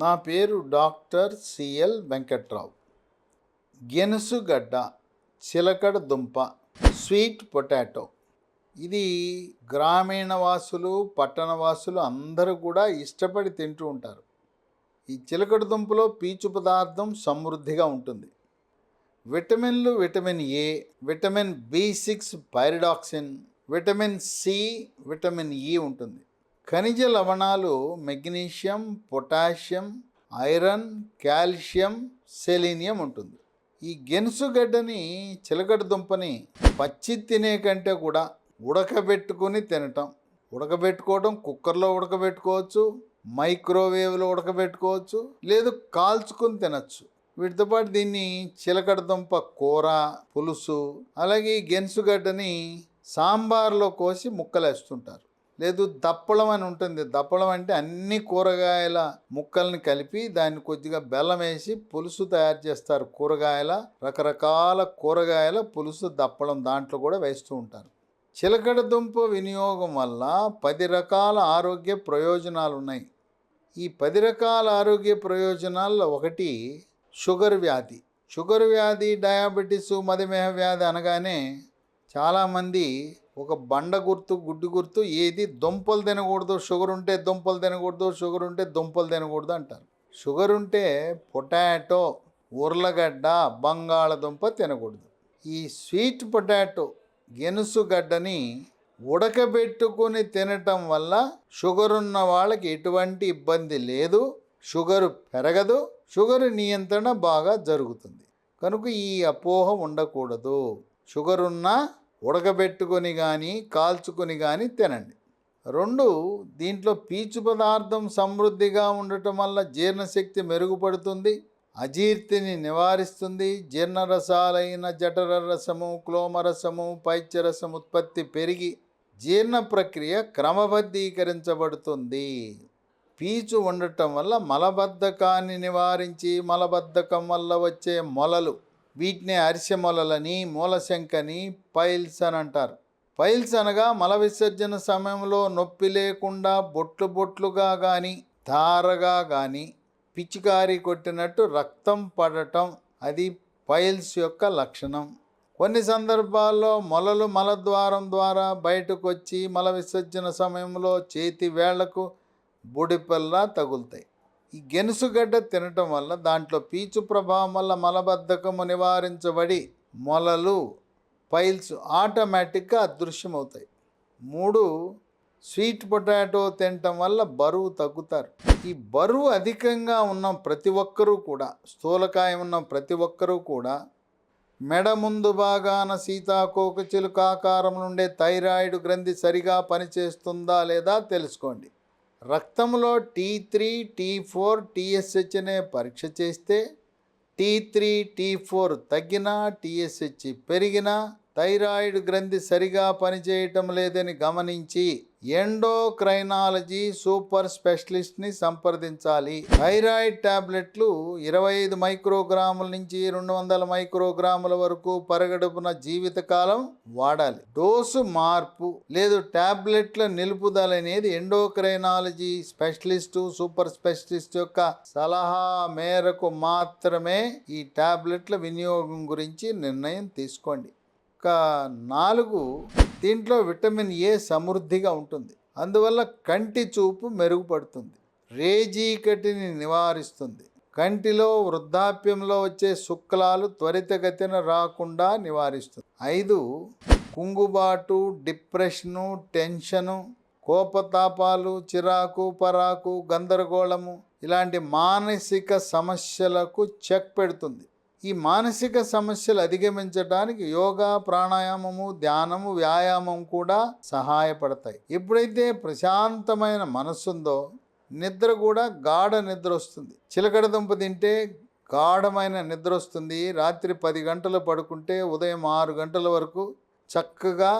నా పేరు doctor CL Venkatrao. గెనుసుగడ్డ చిలకడ దుంప స్వీట్ పొటాటో. ఇది గ్రామీణ వాసులు పట్టణ వాసులు అందరూ కూడా ఇష్టపడి తింటూ ఉంటారు. ఈ చిలకడ దుంపలో పీచు పదార్థం సమృద్ధిగా ఉంటుంది. విటమిన్లు vitamin A vitamin B six pyridoxine vitamin C vitamin E ఉంటుంది. ఖనిజ లవణాలు magnesium potassium iron calcium selenium ఉంటుంది. ఈ గెనుసుగడ్డని చిలకడ దుంపని పచ్చి తినే కంటే కూడా ఉడకబెట్టుకుని తినటం. ఉడకబెట్టుకోవడం కుక్కర్లో ఉడకబెట్టుకోవచ్చు మైక్రోవేవ్లో ఉడకబెట్టుకోవచ్చు లేదు కాల్చుకుని తినచ్చు. వీటితో పాటు దీన్ని చిలకడ దుంప కూర పులుసు అలాగే ఈ గెనుసుగడ్డని సాంబార్లో కోసి ముక్కలేస్తుంటారు. లేదు దప్పడం అని ఉంటుంది. దప్పడం అంటే అన్ని కూరగాయల ముక్కల్ని కలిపి దాన్ని కొద్దిగా బెల్లం వేసి పులుసు తయారు చేస్తారు. కూరగాయల రకరకాల కూరగాయల పులుసు దప్పడం దాంట్లో కూడా వేస్తూ ఉంటారు. చిలకడ దుంప వినియోగం వల్ల పది రకాల ఆరోగ్య ప్రయోజనాలు ఉన్నాయి. ఈ పది రకాల ఆరోగ్య ప్రయోజనాల్లో ఒకటి షుగర్ వ్యాధి. షుగర్ వ్యాధి డయాబెటీసు మధుమేహ వ్యాధి అనగానే చాలామంది ఒక బండ గుర్తు గుడ్డు గుర్తు ఏది దుంపలు తినకూడదు షుగర్ ఉంటే దుంపలు తినకూడదు షుగర్ ఉంటే దుంపలు తినకూడదు అంటారు. షుగర్ ఉంటే పొటాటో ఉర్లగడ్డ బంగాళదుంప తినకూడదు. ఈ స్వీట్ పొటాటో గెనుసుగడ్డని ఉడకబెట్టుకుని తినటం వల్ల షుగర్ ఉన్న వాళ్ళకి ఎటువంటి ఇబ్బంది లేదు షుగర్ పెరగదు షుగర్ నియంత్రణ బాగా జరుగుతుంది. కనుక ఈ అపోహ ఉండకూడదు. షుగర్ ఉన్నా ఉడకబెట్టుకొని కానీ కాల్చుకొని కానీ తినండి. రెండు దీంట్లో పీచు పదార్థం సమృద్ధిగా ఉండటం వల్ల జీర్ణశక్తి మెరుగుపడుతుంది అజీర్తిని నివారిస్తుంది. జీర్ణరసాలైన జఠర రసము క్లోమరసము పైత్యరసం ఉత్పత్తి పెరిగి జీర్ణ ప్రక్రియ క్రమబద్ధీకరించబడుతుంది. పీచు ఉండటం వల్ల మలబద్ధకాన్ని నివారించి మలబద్ధకం వల్ల వచ్చే మొలలు వీటిని అరిసె మొలలని మూలశంకని పైల్స్ అని అంటారు. పైల్స్ అనగా మల విసర్జన సమయంలో నొప్పి లేకుండా బొట్లు బొట్లుగా కానీ ధారగా కానీ పిచికారి కొట్టినట్టు రక్తం పడటం అది పైల్స్ యొక్క లక్షణం. కొన్ని సందర్భాల్లో మొలలు మలద్వారం ద్వారా బయటకు వచ్చి మల విసర్జన సమయంలో చేతి వేళ్ళకు బుడిపల్లా తగులుతాయి. ఈ గెనుసుగడ్డ తినటం వల్ల దాంట్లో పీచు ప్రభావం వల్ల మలబద్ధకము నివారించబడి మొలలు పైల్స్ ఆటోమేటిక్గా అదృశ్యమవుతాయి. మూడు స్వీట్ పొటాటో తినటం వల్ల బరువు తగ్గుతారు. ఈ బరువు అధికంగా ఉన్న ప్రతి ఒక్కరూ కూడా స్థూలకాయం ఉన్న ప్రతి ఒక్కరూ కూడా మెడ ముందు భాగాన సీతాకోక చిలుకాకారం నుండే థైరాయిడ్ గ్రంథి సరిగా పనిచేస్తుందా లేదా తెలుసుకోండి. రక్తంలో T three T four TSH అనే పరీక్ష చేస్తే టీ త్రీ టీ ఫోర్ తగ్గినా టీఎస్హెచ్ పెరిగినా థైరాయిడ్ గ్రంథి సరిగా పనిచేయటం లేదని గమనించి ఎండోక్రైనాలజీ సూపర్ స్పెషలిస్ట్ని సంప్రదించాలి. థైరాయిడ్ ట్యాబ్లెట్లు ఇరవై ఐదు మైక్రోగ్రాముల నుంచి రెండు వందల మైక్రోగ్రాముల వరకు పరగడుపున జీవితకాలం వాడాలి. డోసు మార్పు లేదు ట్యాబ్లెట్ల నిలుపుదల అనేది ఎండోక్రైనాలజీ స్పెషలిస్టు సూపర్ స్పెషలిస్ట్ యొక్క సలహా మేరకు మాత్రమే ఈ టాబ్లెట్ల వినియోగం గురించి నిర్ణయం తీసుకోండి. ఒక నాలుగు దీంట్లో విటమిన్ ఏ సమృద్ధిగా ఉంటుంది. అందువల్ల కంటి చూపు మెరుగుపడుతుంది. రేజీకటిని నివారిస్తుంది. కంటిలో వృద్ధాప్యంలో వచ్చే శుక్లాలు త్వరితగతిన రాకుండా నివారిస్తుంది. ఐదు కుంగుబాటు డిప్రెషను టెన్షను కోపతాపాలు చిరాకు పరాకు గందరగోళము ఇలాంటి మానసిక సమస్యలకు చెక్ పెడుతుంది. ఈ మానసిక సమస్యలు అధిగమించడానికి యోగా ప్రాణాయామము ధ్యానము వ్యాయామం కూడా సహాయపడతాయి. ఎప్పుడైతే ప్రశాంతమైన మనస్సుందో నిద్ర కూడా గాఢ నిద్ర వస్తుంది. చిలకడ దుంప తింటే గాఢమైన నిద్ర వస్తుంది. రాత్రి పది గంటలు పడుకుంటే ఉదయం ఆరు గంటల వరకు చక్కగా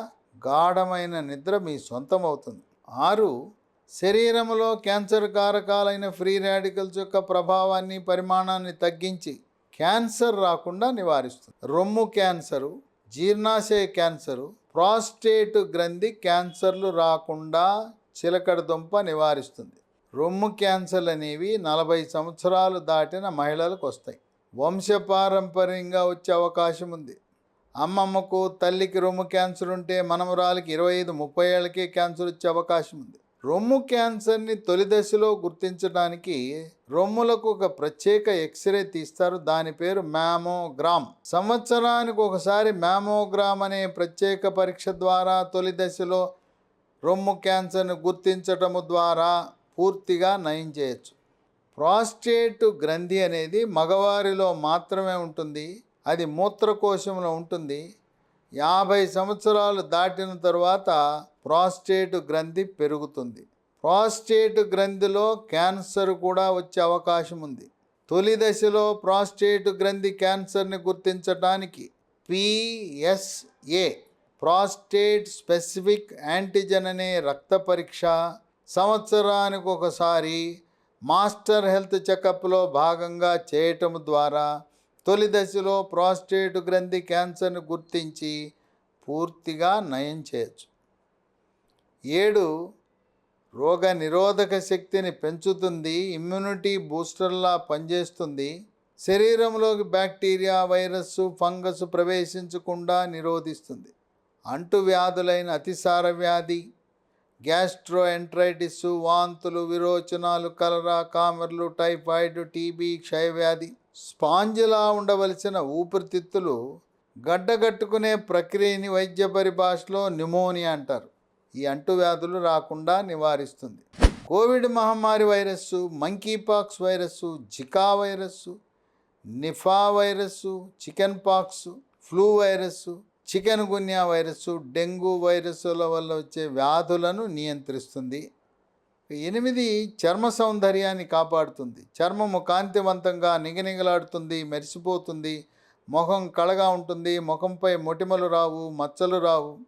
గాఢమైన నిద్ర మీ సొంతం అవుతుంది. ఆరు శరీరంలో క్యాన్సర్ కారకాలైన ఫ్రీ రాడికల్స్ యొక్క ప్రభావాన్ని పరిమాణాన్ని తగ్గించి క్యాన్సర్ రాకుండా నివారిస్తుంది. రొమ్ము క్యాన్సరు జీర్ణాశయ క్యాన్సరు ప్రాస్టేట్ గ్రంథి క్యాన్సర్లు రాకుండా చిలకడ దుంప నివారిస్తుంది. రొమ్ము క్యాన్సర్లు అనేవి నలభై సంవత్సరాలు దాటిన మహిళలకు వస్తాయి. వంశపారంపర్యంగా వచ్చే అవకాశం ఉంది. అమ్మమ్మకు తల్లికి రొమ్ము క్యాన్సర్ ఉంటే మనమరాలకి ఇరవై ఐదు ముప్పై ఏళ్ళకే క్యాన్సర్ వచ్చే అవకాశం ఉంది. రొమ్ము క్యాన్సర్ని తొలి దశలో గుర్తించడానికి రొమ్ములకు ఒక ప్రత్యేక ఎక్స్రే తీస్తారు. దాని పేరు మ్యామోగ్రామ్ సంవత్సరానికి ఒకసారి మ్యామోగ్రామ్ అనే ప్రత్యేక పరీక్ష ద్వారా తొలి దశలో రొమ్ము క్యాన్సర్ను గుర్తించటము ద్వారా పూర్తిగా నయం చేయొచ్చు. ప్రాస్టేట్ గ్రంథి అనేది మగవారిలో మాత్రమే ఉంటుంది. అది మూత్రకోశంలో ఉంటుంది. యాభై సంవత్సరాలు దాటిన తర్వాత ప్రాస్టేట్ గ్రంథి పెరుగుతుంది. ప్రాస్టేట్ గ్రంథిలో క్యాన్సర్ కూడా వచ్చే అవకాశం ఉంది. తొలి దశలో ప్రాస్టేట్ గ్రంథి క్యాన్సర్ని గుర్తించడానికి పిఎస్ఏ ప్రాస్టేట్ స్పెసిఫిక్ యాంటిజెన్ అనే రక్త పరీక్ష సంవత్సరానికి ఒకసారి మాస్టర్ హెల్త్ చెకప్లో భాగంగా చేయటం ద్వారా తొలి దశలో ప్రాస్టేట్ గ్రంథి క్యాన్సర్ను గుర్తించి పూర్తిగా నయం చేయొచ్చు. ఏడు రోగ నిరోధక శక్తిని పెంచుతుంది ఇమ్యూనిటీ బూస్టర్లా పనిచేస్తుంది శరీరంలోకి బ్యాక్టీరియా వైరస్ ఫంగస్ ప్రవేశించకుండా నిరోధిస్తుంది. అంటువ్యాధులైన అతిసార వ్యాధి గ్యాస్ట్రో ఎంట్రైటిస్ వాంతులు విరోచనాలు కలరా కామెర్లు టైఫాయిడ్ టీబీ క్షయవ్యాధి స్పాంజిలా ఉండవలసిన ఊపిరితిత్తులు గడ్డగట్టుకునే ప్రక్రియని వైద్య పరిభాషలో న్యూమోనియా అంటారు. ఈ అంటువ్యాధులు రాకుండా నివారిస్తుంది. కోవిడ్ మహమ్మారి virus monkeypox virus Zika virus Nipah virus chicken pox flu virus chikungunya virus dengue వైరస్సుల వల్ల వచ్చే వ్యాధులను నియంత్రిస్తుంది. ఎనిమిది చర్మ సౌందర్యాన్ని కాపాడుతుంది. చర్మము కాంతివంతంగా నిగనిగలాడుతుంది మెరిసిపోతుంది. ముఖం కళగా ఉంటుంది. ముఖంపై మొటిమలు రావు మచ్చలు రావు.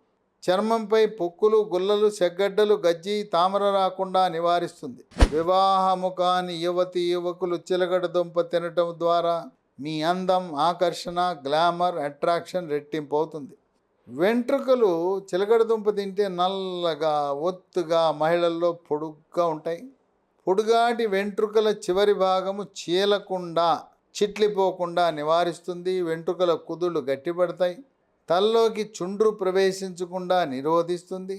చర్మంపై పొక్కులు గుల్లలు సెగ్గడ్డలు గజ్జి తామర రాకుండా నివారిస్తుంది. వివాహము కాని యువతి యువకులు చిలగడ దుంప తినటం ద్వారా మీ అందం ఆకర్షణ గ్లామర్ అట్రాక్షన్ రెట్టింపు అవుతుంది వెంట్రుకలు చిలకడ దుంప తింటే నల్లగా ఒత్తుగా మహిళల్లో పొడుగ్గా ఉంటాయి. పొడుగాటి వెంట్రుకల చివరి భాగము చీలకుండా చిట్లిపోకుండా నివారిస్తుంది. వెంట్రుకల కుదుళ్ళు గట్టిపడతాయి. తలలోకి చుండ్రు ప్రవేశించకుండా నిరోధిస్తుంది.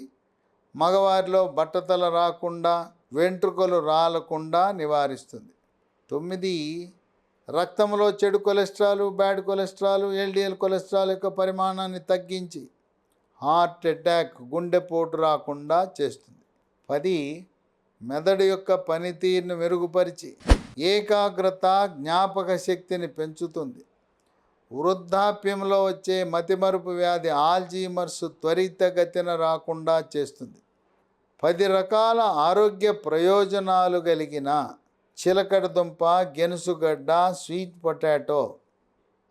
మగవారిలో బట్టతల రాకుండా వెంట్రుకలు రాలకుండా నివారిస్తుంది. తొమ్మిది రక్తంలో చెడు cholesterol bad cholesterol LDL cholesterol యొక్క పరిమాణాన్ని తగ్గించి హార్ట్ అటాక్ గుండెపోటు రాకుండా చేస్తుంది. పది మెదడు యొక్క పనితీరును మెరుగుపరిచి ఏకాగ్రత జ్ఞాపక శక్తిని పెంచుతుంది. వృద్ధాప్యంలో వచ్చే మతిమరుపు వ్యాధి ఆల్జీమర్స్ త్వరితగతిన రాకుండా చేస్తుంది. పది రకాల ఆరోగ్య ప్రయోజనాలు కలిగిన చిలకడ దుంప గెనుసుగడ్డ స్వీట్ పొటాటో.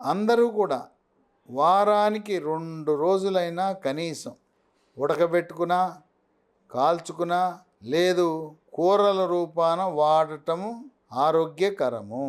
అందరూ కూడా వారానికి రెండు రోజులైనా కనీసం ఉడకబెట్టుకున్నా కాల్చుకున్నా లేదు కూరల రూపాన వాడటము ఆరోగ్యకరము.